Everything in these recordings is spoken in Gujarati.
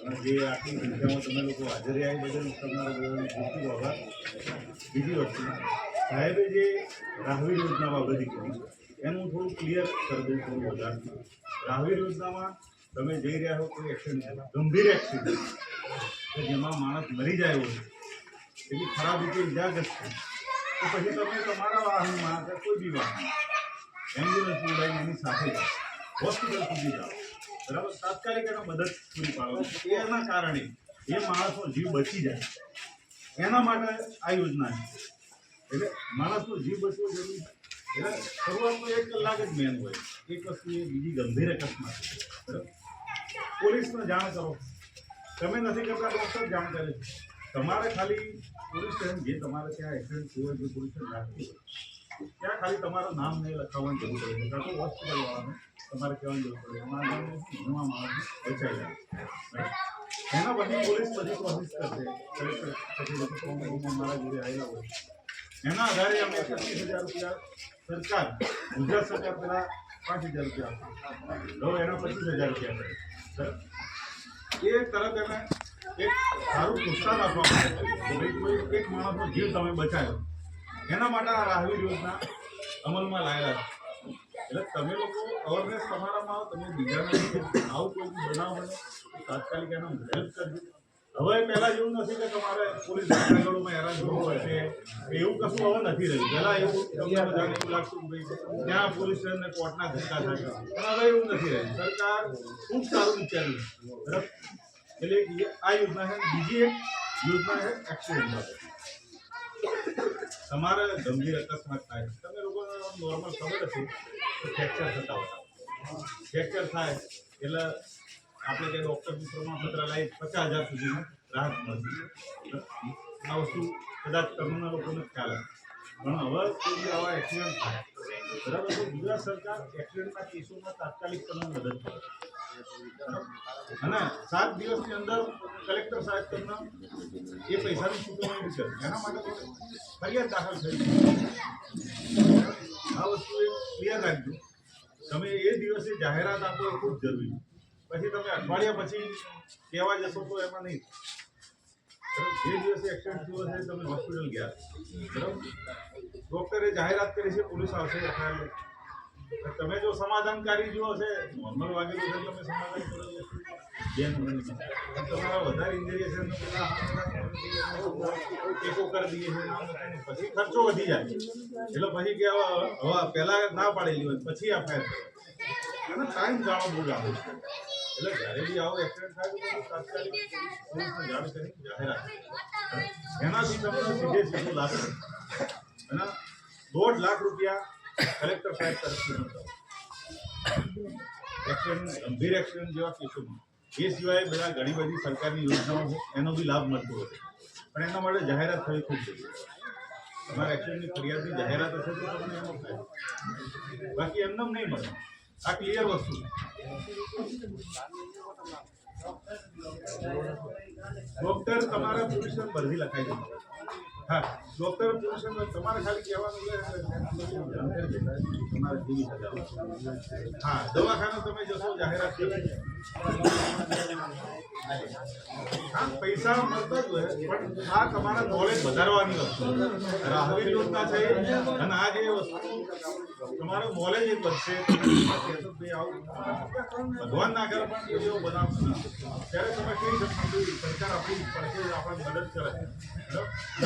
અને જે આટલી સંખ્યામાં તમે લોકો હાજર રહ્યા બદલ તમારો ખૂબ ખૂબ આભાર. બીજી વસ્તુ, સાહેબે જે રાહવી યોજના બાબતે કીધી એનું થોડું ક્લિયર કરી દઉં થોડું વધારે રાહવી યોજનામાં તમે જઈ રહ્યા હો કોઈ એક્સિડન્ટ ગંભીર એક્સિડન્ટ કે જેમાં માણસ મરી જાય હોય એવી ખરાબ રીતે ઇજાગ્રસ્ત થાય તો પછી તમે તમારા વાહનમાં કે કોઈ બી વાહન એમ્બ્યુલન્સ ઉડાવીને એની સાથે હોસ્પિટલ સુધી જાઓ. બરાબર? તાત્કાલિક એને મદદ પૂરી પાડો. એના કારણે એ માણસનો જીવ બચી જાય. એના માટે આ યોજના છે. એટલે માણસનો જીવ બચવો જરૂરી એટલે શરૂઆતમાં એક કલાક જ મેન હોય. એક વસ્તુ એ બીજી ગંભીર અકસ્માત. બરાબર? પોલીસને જાણ કરો. તમે નથી કરતા ડૉક્ટર જાણ કરે તમારે ખાલી પોલીસ સ્ટેશન જે તમારે ત્યાં એક્સિડન્ટ થયો જે પોલીસ સ્ટેશન રાખવું હોય ત્યાં ખાલી તમારું નામ નહીં લખાવવાની જરૂર પડે તમારે કહેવાની જરૂર પડે જાય એના પછી પોલીસ પછી અમારા જોડે આવેલા હોય એના આધારે અમે પચીસ હજાર રૂપિયા સરકાર, ગુજરાત સરકાર પેલા પાંચ હજાર રૂપિયા હવે એના પચીસ હજાર રૂપિયા કરે. એ તરત એને એક સારું પ્રોત્સાહન આપવા માટે એક માણસનો જીવ તમે બચાવ્યો. એના માટે આ રાહવી યોજના અમલમાં લાવેલા છે. એટલે તમે લોકો અવેરનેસ તમારામાં આવો, તમે બીજાને આવું કોઈ બનાવો બને તાત્કાલિક એનો હેલ્પ કરજો. હવે પહેલાં એવું નથી કે તમારે પોલીસ આગળમાં હેરાન થવું પડશે. એવું કશું હવે નથી રહ્યું. પહેલાં એવું તમને બધાને એવું લાગતું ભાઈ ત્યાં પોલીસ સ્ટેશન ને કોર્ટના ધક્કા થાય. પણ હવે એવું નથી રહ્યું. સરકાર ખૂબ સારું વિચાર્યું બરાબર? એટલે આ યોજના છે બીજી એક યોજના છે એક્સિડન્ટ માટે. તમારે ગંભીર અકસ્માત થાય તમે લોકો નોર્મલ ખબર હશે ફ્રેક્ચર થતા હોય. ફ્રેક્ચર થાય એટલે આપણે જે ડૉક્ટરનું પ્રમાણપત્ર લાવી પચાસ હજાર સુધીનું રાહત મળશે. આ વસ્તુ કદાચ તમને લોકોને ખ્યાલ પણ હવે કોઈ આવા એક્સિડન્ટ થાય, બરાબર ગુજરાત સરકાર એક્સિડન્ટના કેસોમાં તાત્કાલિક તમને મદદ કરે અને સાત દિવસની અંદર કલેક્ટર સાહેબ તમને એ પૈસાની ચૂકવણી કરે એના માટે ફરિયાદ દાખલ થઈ આ વસ્તુ એ ક્લિયર રાખજો. તમે એ દિવસે જાહેરાત આપો ખૂબ જરૂરી. છે પછી તમે અઠવાડિયા પછી કહેવા જશો તો એમાં નહીં. જે દિવસે એક્સિડન્ટ થયો છે તમે હોસ્પિટલ ગયા. બરાબર? ડૉક્ટરે જાહેરાત કરી છે, પોલીસ આવશે, એફઆઈઆર. તમે જો સમાધાનકારી જુઓ છે નોર્મલ વાગેલું છે તમે સમાધાન કરો છો. તમારા વધારે ઇન્જરી હશે ટેકો કરી દઈએ છે પછી ખર્ચો વધી જાય. એટલે પછી કે હવે પહેલા ના પાડેલી હોય પછી એફઆઈઆર અને ટાઈમ બહુ લાંબો છે. એટલે જ્યારે બી આવો એક્સિડન્ટ થાય તો તાત્કાલિક જાણ કરી જાહેરાત એનાથી તમને સીધે સીધું લાગે. અને દોઢ લાખ રૂપિયા કલેક્ટર સાહેબ તરફથી એક્સિડન્ટ ગંભીર એક્સિડન્ટ જેવા કેસોમાં એ સિવાય બધા ઘણી બધી સરકારની યોજનાઓ છે, એનો બી લાભ મળતો હતો પણ એના માટે જાહેરાત થવી ખૂબ જરૂરી તમારા એક્સિડન્ટની ફરિયાદની જાહેરાત હશે તો તમને એનો બાકી એમને નહીં મળે. આ ક્લિયર વસ્તુ ડોક્ટર તમારા પોઝિશન ભરતી લખાઈ દે. હા ડોક્ટર પોઝિશન તમારે ખાલી કહેવાનું હા, દવાખાનું તમે જશો, જાહેરાત પૈસા મળતા તમારા નોલેજ વધારવાની વસ્તુ. રાહવી યોજના છે, અને આ જે વસ્તુ, તમારું નોલેજ એ વધશે. ભગવાન ના કરે પણ એવો બનાવશો. ત્યારે તમે કહી શકો સરકાર આપણી આપણને મદદ કરે?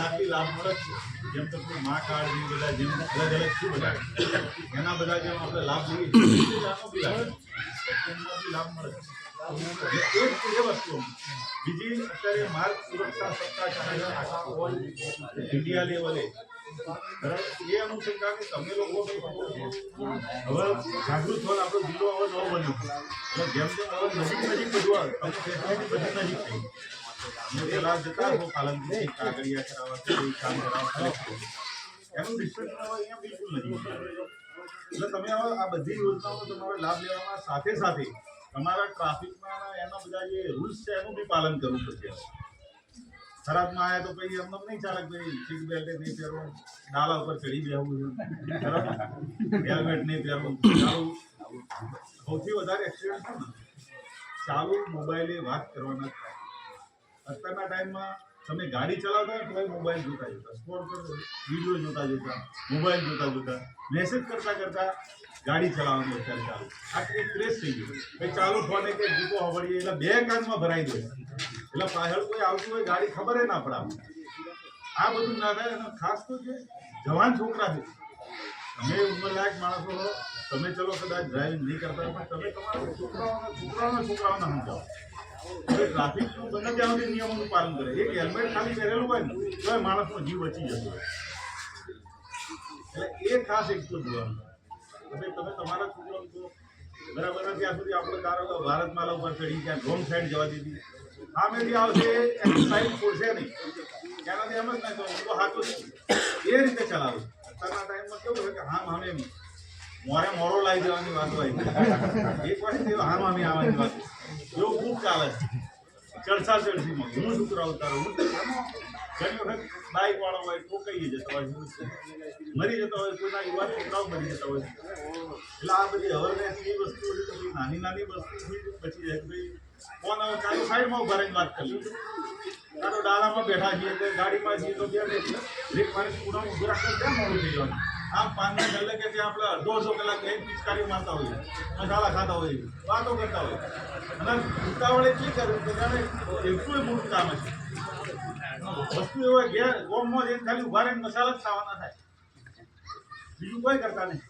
આટલી લાભ મળે છે. જેમ તમને મા કાર્ડ બધા, જેમ અલગ અલગ શું એના બધા જેમ આપણે લાભ લઈએ છીએ, આનો બી લાભ એમનો બી લાભ મળે છે. એટલે એ જ એ વસ્તુ બીજી અત્યારે માર્ગ સુરક્ષા સપ્તાહ ચાલે છે આખા ઓલ ઇન્ડિયા લેવલે બરાબર? એ અનુસંધાને તમે લોકો બી હવે જાગૃત થવા આપણો જિલ્લો હવે નવો બન્યો. એટલે જેમ જેમ હવે નજીક નજીક બધું આવે તમે ફેસિલિટી બધી નજીક થઈ અમે પેલા જતા હો પાલનપુર કાગળિયા કરાવવા કે કોઈ કામ કરાવવા એનું હવે અહીંયા બિલકુલ નથી એટલે તમે આ બધી યોજનાઓ તમારે લાભ લેવામાં સાથે સાથે તમારા ટ્રાફિકના એના બધા જે રૂલ્સ છે એનું બી પાલન કરવું પડશે. ખરાબમાં આવ્યા તો પછી એમને નહીં ચાલે ભાઈ સીટ બેલ્ટ નહીં પહેરવો, ડાલા ઉપર ચડી બેવું હેલ્મેટ નહીં પહેરવું. સૌથી વધારે એક્સિડન્ટ છે ચાલુ મોબાઈલે વાત કરવાના અત્યારના ટાઈમમાં તમે ગાડી ચલાવતા હોય તો મોબાઈલ જોતા જોતા સ્કોર કરો વીડિયો જોતા જોતા, મોબાઈલ જોતા જોતા મેસેજ કરતા કરતા ગાડી ચલાવવાનું અત્યારે ચાલુ આ એક ક્રેઝ થઈ ગયો. કે ચાલુ ફોને કે ગીતો હવડીએ એટલે બે કાનમાં ભરાઈ દે. એટલે પાછળ કોઈ આવતું હોય, ગાડી ખબર ના પડે આપણને. આ બધું ના થાય, અને ખાસ તો છે જવાન છોકરા છે, તમે ઉંમરલાયક માણસો હો, તમે ચલો કદાચ ડ્રાઇવિંગ નહીં કરતા પણ તમે તમારા છોકરાઓને છોકરાઓને છોકરાઓને સમજાવો. ટ્રાફિકનું બને ત્યાં સુધી નિયમોનું પાલન કરે. એક હેલ્મેટ ખાલી પહેરેલું હોય ને, તો માણસનો જીવ બચી જતો હોય. એટલે એ ખાસ એક તો જોવાનું. તમે તમે તમારા છોકરાઓને તો બરાબર ત્યાં સુધી આપણે ધારો ભારતમાલા ઉપર ચડી ત્યાં રોંગ સાઈડ જવા દીધી. હા સામેથી આવશે એની સાઈડ છોડશે નહીં. ત્યાંનાથી એમ જ નહીં તો હું તો હાથો એ રીતે ચલાવું. અત્યારના ટાઈમમાં કેવું છે કે હા મામે મોરે મોરો લાવી દેવાની વાત હોય. એક એવો હા મામી આવવાની વાત. એવું ખૂબ ચાલે ચડસા ચડસીમાં હું છોકરા ઉતારો હું ઘણી વખત બાઈક વાળો હોય ઠોકાઈ જતા હોય મરી જતો હોય, કોઈના યુવા છોકરાઓ મરી જતા હોય? એટલે આ બધી અવેરનેસ એવી વસ્તુ કે નાની નાની વસ્તુ પછી જાય ભાઈ ફોન હવે ચાલો સાઈડમાં ઊભા રહીને વાત કરી ચાલો ડાલામાં બેઠા છીએ ગાડીમાં છીએ, તો બે બ્રેક મારે પૂરા રાખતા કેમ મોડું થઈ જવાનું આમ પાનના ગલ્લે કે ત્યાં આપણે અડધો અડધો કલાક એક પિચકારી મારતા હોઈએ મસાલા ખાતા હોઈએ વાતો કરતા હોઈએ અને ઉતાવળે શું કરવું? કે જાણે એટલું મોટું કામ છે વસ્તુ એવો ઘેર ગોમમાં જઈને ખાલી ઊભા રહીને મસાલા જ ખાવાના થાય. બીજું કોઈ કરતા નહીં.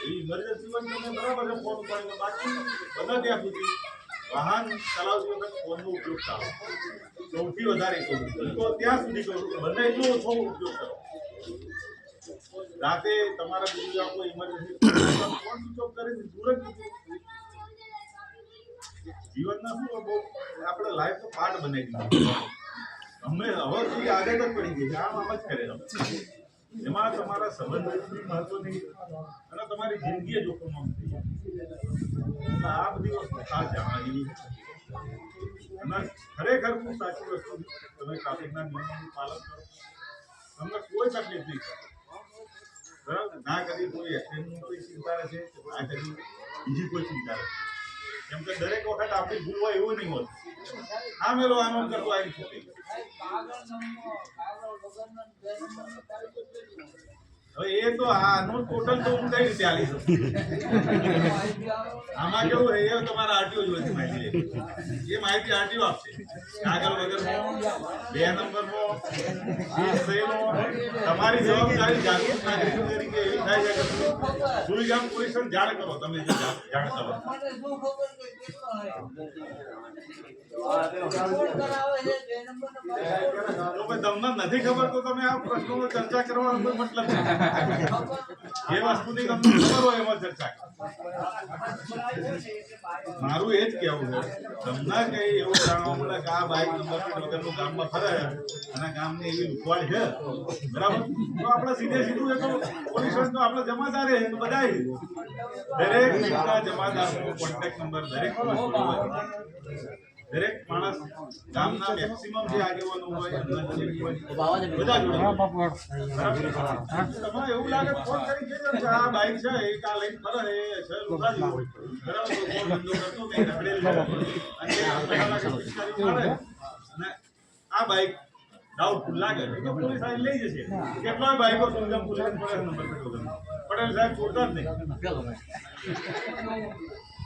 એ ઇમરજન્સી માં તમે બરાબર ફોન ઉપાડીને બાકી બધા ત્યાં સુધી વાહન ચલાવતી વખત ઉપયોગ કરો. સૌથી વધારે છું. તો ત્યાં સુધી કહું બંને કે બને એટલો ઓછો ઉપયોગ કરો. રાતે તમારા બીજું આપો ઇમરજન્સી કોણ સ્વિચ કરીને દૂર જ જીવનના શું બહુ? આપણે લાઈફ પાર્ટ બનાવી દીધું. અમે હવે સુધી આગળ જ પડી ગઈ છે. આમ આમ જ કરે એમાં તમારા સંબંધની મહત્વ નહીં અને તમારી જિંદગી જોખમમાં છે. આ બધી વસ્તુ ખાસ જાણવા અને ખરેખર હું સાચી વસ્તુ તમે ટ્રાફિકના નિયમોનું પાલન કરો. તમને કોઈ તકલીફ નહીં બીજી કોઈ ચિંતા રહેશે કેમ દરેક વખત આપણી ભૂલ હોય એવું નહીં હોતું. આ મેલો આનંદ કરતો આવી હવે એ તો આનું ટોટલ તો હું કઈ રીતે આલી આમાં કેવું એ તમારા આરટીઓ જ બધી માહિતી એ માહિતી આરટીઓ આપશે. કાગળ વગરનો બે નંબરનો તમારી જવાબદારી જાગૃત નાગરિક તરીકે એવી થાય છે કે પોલીસને જાણ કરો, તમે જાણ કરો જો તમને નથી ખબર તો તમે આ પ્રશ્નો ચર્ચા કરવાનો મતલબ નથી. જે વસ્તુની તમને ખબર હોય એમાં ચર્ચા મારું એ જ કહેવું છે, તમને કઈ એવું જાણવા મળે કે આ બાઇક નંબર પ્લેટ વગરનું ગામમાં ફરે અને ગામની એવી ઉખવાડ છે? બરાબર? તો આપણે સીધે સીધું એ તો પોલીસ તો આપણે જમાદાર છે બધા દરેક વ્યક્તિના જમાદારનો કોન્ટેક્ટ નંબર દરેક દરેક માણસ ગામના મેક્સિમમ જે આગેવાનો હોય બધા જોડે તમને એવું લાગે ફોન કરી કહેજો કે આ બાઈક છે એક આ લઈને ફરે એ છે લુગડા જેવું. બરાબર? ફોન ધંધો કરતો નહીં, રખડેલ. અને આપણે. અને આ બાઈક ડાઉટફુલ લાગે. તો પોલીસ આવીને લઈ જશે. કેટલાય બાઈકો સુંદર પોલીસ પડે નંબર પટેલ સાહેબ છોડતા જ નહીં.